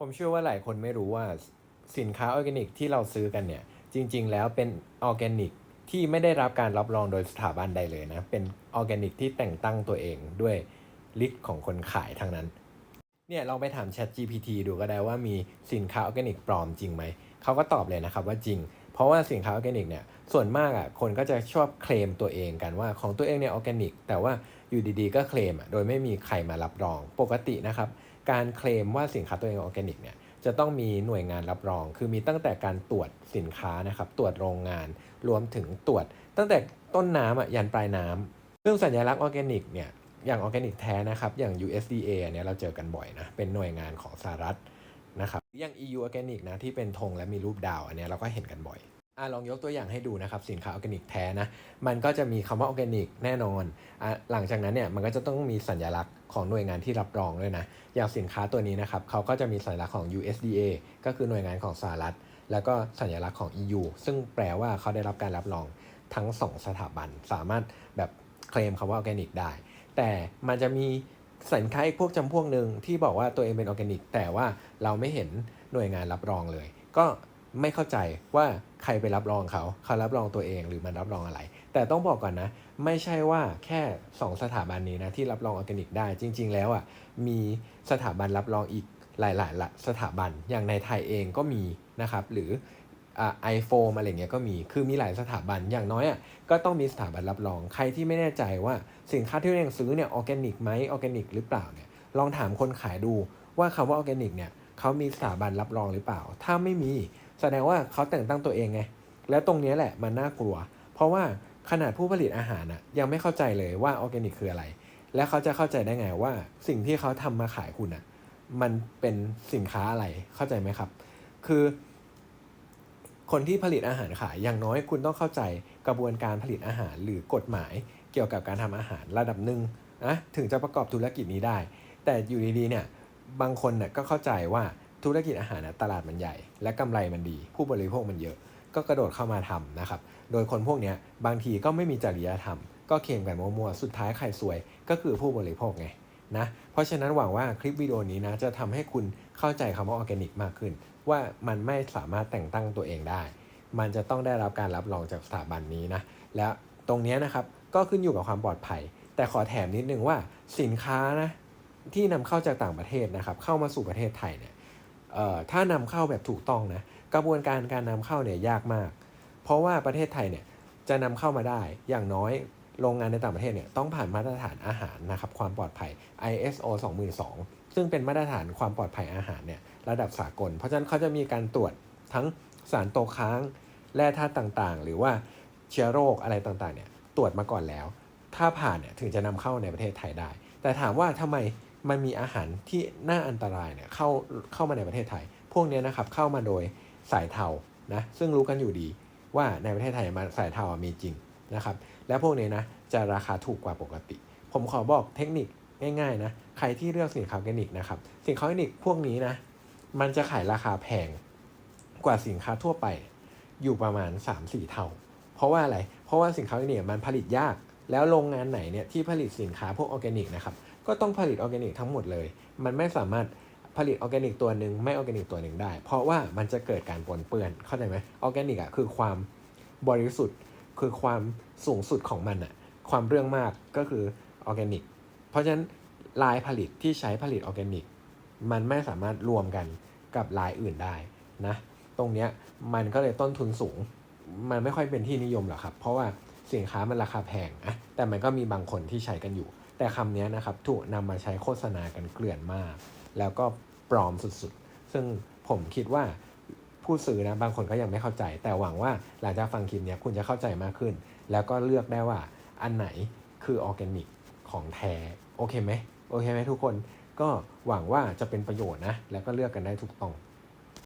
ผมเชื่อว่าหลายคนไม่รู้ว่าสินค้าออร์แกนิกที่เราซื้อกันเนี่ย จริง ๆ แล้วเป็นออร์แกนิกที่ไม่ได้รับการรับรองโดยสถาบันใดเลยนะ เป็นออร์แกนิกที่แต่งตั้งตัวเองด้วยฤทธิ์ของคนขายทางนั้น เนี่ยลองไปถาม Chat GPT ดูก็ได้ว่ามีสินค้าออร์แกนิกปลอมจริงไหม เขาก็ตอบเลยนะครับว่าจริง เพราะว่าสินค้าออร์แกนิกเนี่ยส่วนมากอะคนก็จะชอบเคลมตัวเองกันว่าของตัวเองเนี่ยออร์แกนิก แต่ว่าอยู่ดีๆ ก็เคลมอะโดยไม่มีใครมารับรองปกตินะครับการเคลมว่าสินค้าตัวเองออร์แกนิกเนี่ยจะต้องมีหน่วยงานรับรอง คือมีตั้งแต่การตรวจสินค้านะครับตรวจโรงงาน รวมถึงตรวจ ตั้งแต่ต้นน้ำอะยันปลายน้ำซึ่องสัญลักษณ์ออร์แกนิกเนี่ยอย่างออร์แกนิกแท้นะครับอย่าง USDA เนี่ยเราเจอกันบ่อยนะเป็นหน่วยงานของสหรัฐนะครับ อย่าง EU Organic นะที่เป็นธงและมีรูปดาวอันนี้เราก็เห็นกันบ่อยอะลองยกตัวอย่างให้ดูนะครับสินค้าออร์แกนิกแท้นะมันก็จะมีคำว่าออร์แกนิกแน่นอนอะหลังจากนั้นเนี่ยมันก็จะต้องมีสัญลักษณ์ของหน่วยงานที่รับรองด้วยนะอย่างสินค้าตัวนี้นะครับเขาก็จะมีสัญลักษณ์ของ USDA ก็คือหน่วยงานของสหรัฐ แล้วก็สัญลักษณ์ของ EU ซึ่งแปลว่าเขาได้รับการรับรองทั้ง 2 สถาบัน สามารถแบบเคลมคำว่าออร์แกนิกได้ แต่มันจะมีสินค้าอีกพวกจำพวกหนึ่งที่บอกว่าตัวเองเป็นออร์แกนิกแต่ว่าเราไม่เห็น หน่วยงานรับรองเลย ก็ไม่เข้าใจว่าใครไปรับรองเขาเขารับรองตัวเองหรือมันรับรองอะไร แต่ต้องบอกก่อนนะ ไม่ใช่ว่าแค่ 2 สถาบันนี้นะที่รับรองออร์แกนิกได้จริง ๆ แล้วอะมีสถาบันรับรองอีกหลายๆละสถาบันอย่างในไทยเองก็มีนะครับหรือไอโฟมอะไรเงี้ยก็มี คือมีหลายสถาบัน อย่างน้อยอะ ก็ต้องมีสถาบันรับรอง ใครที่ไม่แน่ใจว่าสินค้าที่ตัวเองซื้อเนี่ยออร์แกนิกไหมออร์แกนิกหรือเปล่าเนี่ย ลองถามคนขายดูว่าคำว่าออร์แกนิกเนี่ย เขามีสถาบันรับรองหรือเปล่า ถ้าไม่มีแสดงว่าเขาแต่งตั้งตัวเองไง แล้วตรงนี้แหละมันน่ากลัว เพราะว่าขนาดผู้ผลิตอาหารน่ะยังไม่เข้าใจเลยว่าออร์แกนิกคืออะไร แล้วเขาจะเข้าใจได้ไงว่าสิ่งที่เขาทำมาขายคุณอะมันเป็นสินค้าอะไรเข้าใจไหมครับ คือ คนที่ผลิตอาหารขายอย่างน้อยคุณต้องเข้าใจกระบวนการผลิตอาหารหรือกฎหมายเกี่ยวกับการทำอาหารระดับหนึ่งนะถึงจะประกอบธุรกิจนี้ได้ แต่อยู่ดีๆเนี่ย บางคนเนี่ยก็เข้าใจว่าธุรกิจอาหารนะตลาดมันใหญ่ และกำไรมันดี ผู้บริโภคมันเยอะ ก็กระโดดเข้ามาทำนะครับ โดยคนพวกนี้บางทีก็ไม่มีจริยธรรม ก็เคลมกันมั่วๆ สุดท้ายใครซวยก็คือผู้บริโภคไงนะ เพราะฉะนั้นหวังว่าคลิปวิดีโอนี้นะจะทำให้คุณเข้าใจคำว่าออร์แกนิกมากขึ้น ว่ามันไม่สามารถแต่งตั้งตัวเองได้ มันจะต้องได้รับการรับรองจากสถาบันนี้นะ แล้วตรงนี้นะครับก็ขึ้นอยู่กับความปลอดภัย แต่ขอแถมนิดนึงว่าสินค้านะ ที่นำเข้าจากต่างประเทศนะครับ เข้ามาสู่ประเทศไทยเนี่ยถ้านำเข้าแบบถูกต้องนะกระบวนการการนำเข้าเนี่ยยากมาก เพราะว่าประเทศไทยเนี่ยจะนำเข้ามาได้อย่างน้อยโรงงานในต่างประเทศเนี่ยต้องผ่านมาตรฐานอาหารนะครับความปลอดภัย ISO 22000ซึ่งเป็นมาตรฐานความปลอดภัยอาหารเนี่ยระดับสากล เพราะฉะนั้นเขาจะมีการตรวจทั้งสารตกค้างแร่ธาตุต่างๆ หรือว่าเชื้อโรคอะไรต่างๆเนี่ยตรวจมาก่อนแล้ว ถ้าผ่านเนี่ยถึงจะนำเข้าในประเทศไทยได้ แต่ถามว่าทำไม มันมีอาหารที่น่าอันตรายเนี่ยเข้าเข้ามาในประเทศไทย พวกนี้นะครับเข้ามาโดยสายเทานะซึ่งรู้กันอยู่ดีว่าในประเทศไทยมาสายเทามีจริงนะครับและพวกนี้นะจะราคาถูกกว่าปกติ ผมขอบอกเทคนิคง่ายๆนะใครที่เลือกสินค้าออร์แกนิกนะครับสินค้าออร์แกนิกพวกนี้นะมันจะขายราคาแพงกว่าสินค้าทั่วไปอยู่ประมาณ 3-4 เท่า เพราะว่าอะไร เพราะว่าสินค้าออร์แกนิกมันผลิตยาก แล้วโรงงานไหนเนี่ยที่ผลิตสินค้าพวกออร์แกนิกนะครับ ก็ต้องผลิตออร์แกนิกทั้งหมดเลย มันไม่สามารถผลิตออร์แกนิกตัวหนึ่งไม่ออร์แกนิกตัวหนึ่งได้ เพราะว่ามันจะเกิดการปนเปื้อนเข้าใจไหมออร์แกนิกอะคือความบริสุทธิ์คือความสูงสุดของมันอะความเรื่องมากก็คือออร์แกนิกเพราะฉะนั้นลายผลิตที่ใช้ผลิตออร์แกนิกมันไม่สามารถรวมกันกับลายอื่นได้นะตรงเนี้ยมันก็เลยต้นทุนสูง มันไม่ค่อยเป็นที่นิยมหรอกครับ เพราะว่าสินค้ามันราคาแพงอะแต่มันก็มีบางคนที่ใช้กันอยู่ แต่คำนี้นะครับถูกนำมาใช้โฆษณากันเกลื่อนมาก แล้วก็ปลอมสุดๆ ซึ่งผมคิดว่าผู้ซื้อนะบางคนก็ยังไม่เข้าใจ แต่หวังว่าหลังจากฟังคลิปนี้คุณจะเข้าใจมากขึ้น แล้วก็เลือกได้ว่าอันไหนคือออร์แกนิกของแท้โอเคไหมโอเคไหมทุกคนก็หวังว่าจะเป็นประโยชน์นะ แล้วก็เลือกกันได้ถูกต้อง